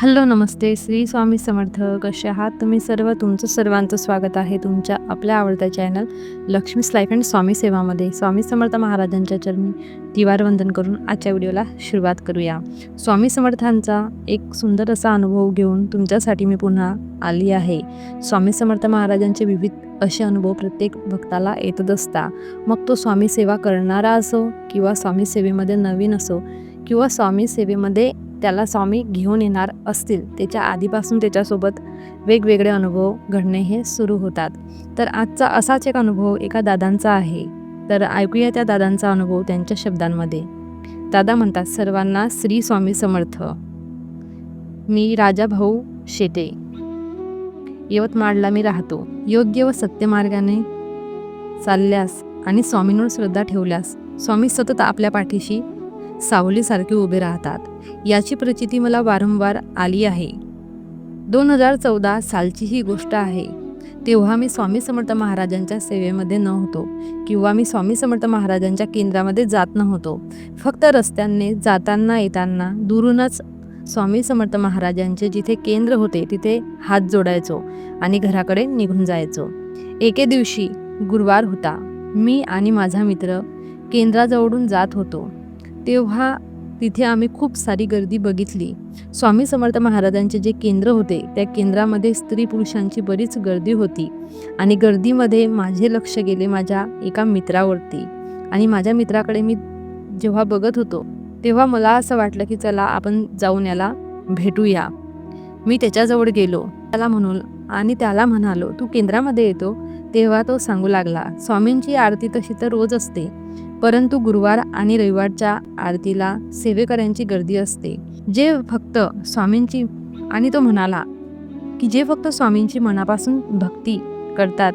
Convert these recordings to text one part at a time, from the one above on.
Hello नमस्ते. श्री स्वामी समर्थ कसे आहात? तुम्ही सर्व तुमचं सर्वांचं स्वागत आहे तुमच्या आपल्या आवडत्या channel Lakshmi's life and Swami सेवामध्ये. स्वामी समर्थ महाराजांच्या चरणी दिवार वंदन करून आजच्या व्हिडिओला सुरुवात करूया. स्वामी समर्थांचा एक सुंदर असा अनुभव घेऊन तुमच्यासाठी मी पुन्हा आली आहे. स्वामी समर्थ महाराजांचे विविध असे अनुभव प्रत्येक भक्ताला येतच असता मग तो स्वामी सेवा करणारा असो किंवा स्वामी सेवेमध्ये नवीन असो किंवा स्वामी सेवेमध्ये त्याला स्वामी घेऊन येणार असतील. त्याच्या आधीपासून त्याच्यासोबत वेगवेगळे अनुभव घडणे हे सुरू होतात. तर आजचा असाच एक अनुभव एका दादांचा आहे. तर ऐकूया त्या दादांचा अनुभव त्यांच्या शब्दांमध्ये. दादा म्हणतात सर्वांना श्री स्वामी समर्थ. मी राजा भाऊ शेटे. यवतमाळला मी राहतो. योग्य व सत्य मार्गाने चालल्यास आणि स्वामींवर श्रद्धा ठेवल्यास स्वामी सतत आपल्या पाठीशी सावलीसारखे उभे राहतात. याची प्रचिती मला वारंवार आली आहे. दोन हजार चौदा सालची ही गोष्ट आहे. तेव्हा मी स्वामी समर्थ महाराजांच्या सेवेमध्ये नव्हतो किंवा मी स्वामी समर्थ महाराजांच्या केंद्रामध्ये जात नव्हतो. फक्त रस्त्याने जाताना येताना दुरूनच स्वामी समर्थ महाराजांचे जिथे केंद्र होते तिथे हात जोडायचो आणि घराकडे निघून जायचो. एके दिवशी गुरुवार होता. मी आणि माझा मित्र केंद्राजवळून जात होतो. तेव्हा तिथे आम्ही खूप सारी गर्दी बघितली. स्वामी समर्थ महाराजांचे जे केंद्र होते त्या केंद्रामध्ये स्त्री पुरुषांची बरीच गर्दी होती. आणि गर्दीमध्ये माझे लक्ष गेले माझ्या एका मित्रावरती. आणि माझ्या मित्राकडे मी जेव्हा बघत होतो तेव्हा मला असं वाटलं की चला आपण जाऊन याला भेटूया. मी त्याच्याजवळ गेलो. त्याला म्हणून आणि त्याला म्हणालो तू केंद्रामध्ये येतो. तेव्हा तो सांगू लागला स्वामींची आरती तशी तर रोज असते. परंतु गुरुवार आणि रविवारच्या आरतीला सेवेकऱ्यांची गर्दी असते. जे फक्त स्वामींची आणि तो म्हणाला की जे फक्त स्वामींची मनापासून भक्ती करतात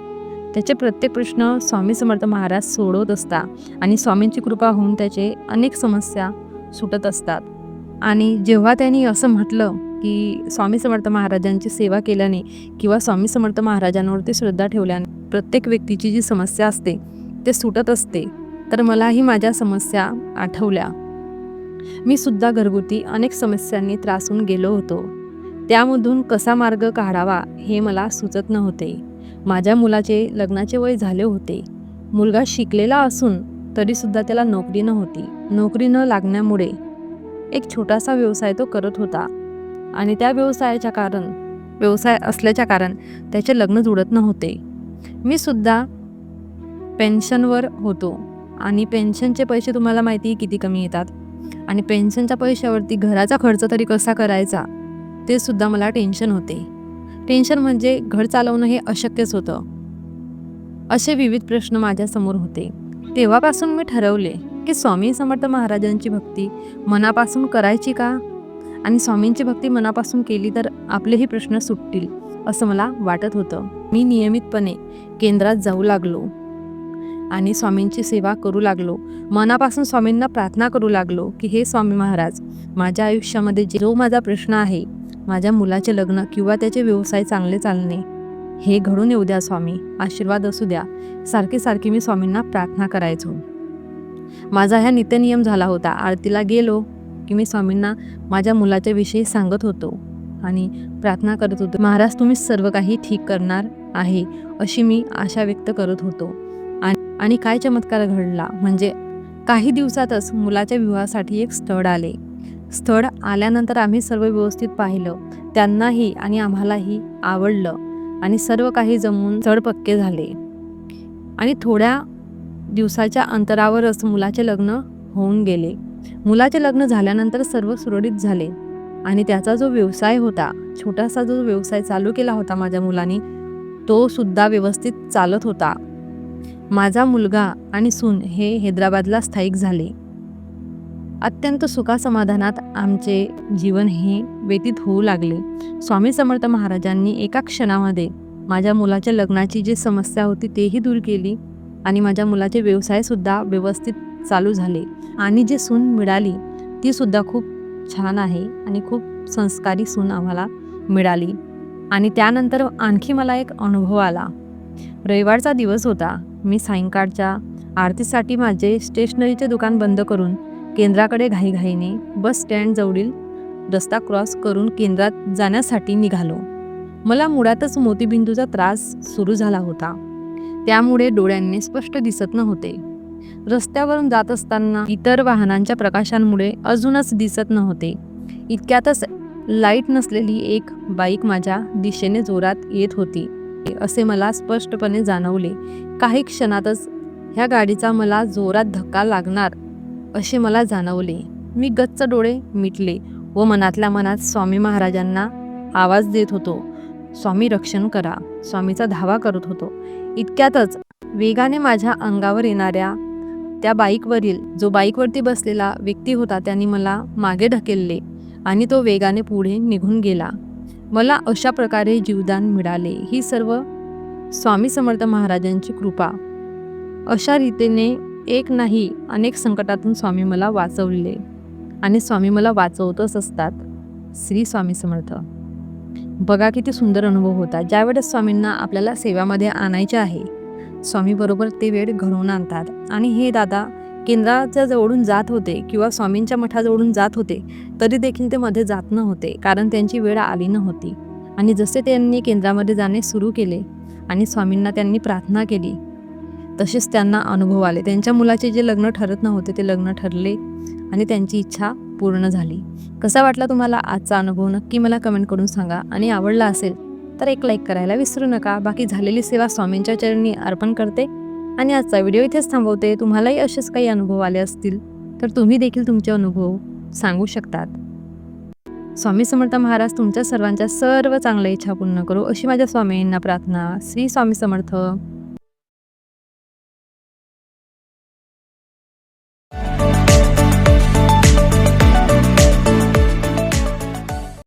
त्याचे प्रत्येक प्रश्न स्वामी समर्थ महाराज सोडवत असतात आणि स्वामींची कृपा होऊन त्याचे अनेक समस्या सुटत असतात. आणि जेव्हा त्यांनी असं म्हटलं की स्वामी समर्थ महाराजांची सेवा केल्याने किंवा स्वामी समर्थ महाराजांवरती श्रद्धा ठेवल्याने प्रत्येक व्यक्तीची जी समस्या असते ते सुटत असते तर मलाही माझ्या समस्या आठवल्या. मी सुद्धा घरगुती अनेक समस्यांनी त्रासून गेलो होतो. त्यामधून कसा मार्ग काढावा हे मला सुचत नव्हते. माझ्या मुलाचे लग्नाचे वय झाले होते. मुलगा शिकलेला असून तरीसुद्धा त्याला नोकरी नव्हती. नोकरी न लागण्यामुळे एक छोटासा व्यवसाय तो करत होता. आणि त्या व्यवसायाच्या कारण व्यवसाय असल्याच्या कारण त्याचे लग्न जुळत नव्हते. मी सुद्धा पेन्शनवर होतो. आणि पेन्शनचे पैसे तुम्हाला माहिती आहे किती कमी येतात. आणि पेन्शनच्या पैशावरती घराचा खर्च तरी कसा करायचा ते सुद्धा मला टेन्शन होते. टेन्शन म्हणजे घर चालवणं हे अशक्यच होतं. असे विविध प्रश्न माझ्यासमोर होते. तेव्हापासून मी ठरवले की स्वामी समर्थ महाराजांची भक्ती मनापासून करायची का? आणि स्वामींची भक्ती मनापासून केली तर आपलेही प्रश्न सुटतील असं मला वाटत होतं. मी नियमितपणे केंद्रात जाऊ लागलो. आणि स्वामींची सेवा करू लागलो. मनापासून स्वामींना प्रार्थना करू लागलो की हे स्वामी महाराज माझ्या आयुष्यामध्ये जो माझा प्रश्न आहे माझ्या मुलाचे लग्न किंवा त्याचे व्यवसाय चांगले चालणे हे घडून येऊ द्या स्वामी आशीर्वाद असू द्या. सारखी सारखी मी स्वामींना प्रार्थना करायचो. माझा ह्या नित्यनियम झाला होता. आरतीला गेलो की मी स्वामींना माझ्या मुलाच्या विषयी सांगत होतो आणि प्रार्थना करत होतो. महाराज तुम्ही सर्व काही ठीक करणार आहे अशी मी आशा व्यक्त करत होतो. आणि काय चमत्कार घडला म्हणजे काही दिवसातच मुलाच्या विवाहासाठी एक स्थळ आले. स्थळ आल्यानंतर आम्ही सर्व व्यवस्थित पाहिलं. त्यांनाही आणि आम्हालाही आवडलं आणि सर्व काही जमून चढ पक्के झाले. आणि थोड्या दिवसाच्या अंतरावरच मुलाचे लग्न होऊन गेले. मुलाचे लग्न झाल्यानंतर सर्व सुरळीत झाले आणि त्याचा जो व्यवसाय होता छोटासा जो व्यवसाय चालू केला होता माझ्या मुलांनी तो सुद्धा व्यवस्थित चालत होता. माझा मुलगा आणि सून हे हैदराबादला स्थायिक झाले. अत्यंत सुखासमाधानात आमचे जीवन हे व्यतीत होऊ लागले. स्वामी समर्थ महाराजांनी एका क्षणामध्ये माझ्या मुलाच्या लग्नाची जी समस्या होती तेही दूर केली आणि माझ्या मुलाचे व्यवसायसुद्धा व्यवस्थित चालू झाले. आणि जी सून मिळाली ती सुद्धा खूप छान आहे आणि खूप संस्कारी सून आम्हाला मिळाली. आणि त्यानंतर आणखी मला एक अनुभव आला. रविवारचा दिवस होता. मी सायंकाळच्या आरतीसाठी माझे स्टेशनरीचे दुकान बंद करून केंद्राकडे घाईघाईने बस स्टँडजवळील रस्ता क्रॉस करून केंद्रात जाण्यासाठी निघालो. मला मुळातच मोतीबिंदूचा त्रास सुरू झाला होता. त्यामुळे डोळ्यांनी स्पष्ट दिसत नव्हते. रस्त्यावरून जात असताना इतर वाहनांच्या प्रकाशांमुळे अजूनच दिसत नव्हते. इतक्यातच लाइट नसलेली एक बाईक माझ्या दिशेने जोरात येत होती. असे मला स्पष्टपणे जाणवले. काही क्षणातच ह्या गाडीचा मला जोरात धक्का लागणार असे मला जाणवले. मी गच्च डोळे मिटले व मनातल्या मनात स्वामी महाराजांना आवाज देत होतो. स्वामी रक्षण करा. स्वामीचा धावा करत होतो. इतक्यातच वेगाने माझ्या अंगावर येणाऱ्या त्या बाईकवरील जो बाईकवरती बसलेला व्यक्ती होता त्यांनी मला मागे ढकलले आणि तो वेगाने पुढे निघून गेला. मला अशा प्रकारे जीवदान मिळाले. ही सर्व स्वामी समर्थ महाराजांची कृपा. अशा रीतीने एक नाही अनेक संकटातून स्वामी मला वाचवले आणि स्वामी मला वाचवतच असतात. श्री स्वामी समर्थ. बघा किती सुंदर अनुभव होता. ज्यावेळेस स्वामींना आपल्याला सेवामध्ये आणायचे आहे स्वामीबरोबर ते वेळ घडवून आणतात. आणि हे दादा केंद्राच्या जवळून जात होते किंवा स्वामींच्या मठाजवळून जात होते तरी देखील ते मध्ये जात नव्हते कारण त्यांची वेळ आली नव्हती. आणि जसे त्यांनी केंद्रामध्ये जाणे सुरू केले आणि स्वामींना त्यांनी प्रार्थना केली तसेच त्यांना अनुभव आले. त्यांच्या मुलाचे जे लग्न ठरत नव्हते ते लग्न ठरले आणि त्यांची इच्छा पूर्ण झाली. कसा वाटला तुम्हाला आजचा अनुभव? नक्की मला कमेंट करून सांगा. आणि आवडला असेल तर एक लाईक करायला विसरू नका. बाकी झालेली सेवा स्वामींच्या चरणी अर्पण करते. आणि आजचा व्हिडिओ इथेच थांबवते. तुम्हालाही असेच काही अनुभव आले असतील तर तुम्ही देखील तुमचे अनुभव सांगू शकतात. स्वामी समर्थ महाराज तुमच्या सर्वांच्या सर्व चांगल्या इच्छा पूर्ण करू. अशी माझ्या स्वामींना प्रार्थना. श्री स्वामी समर्थ.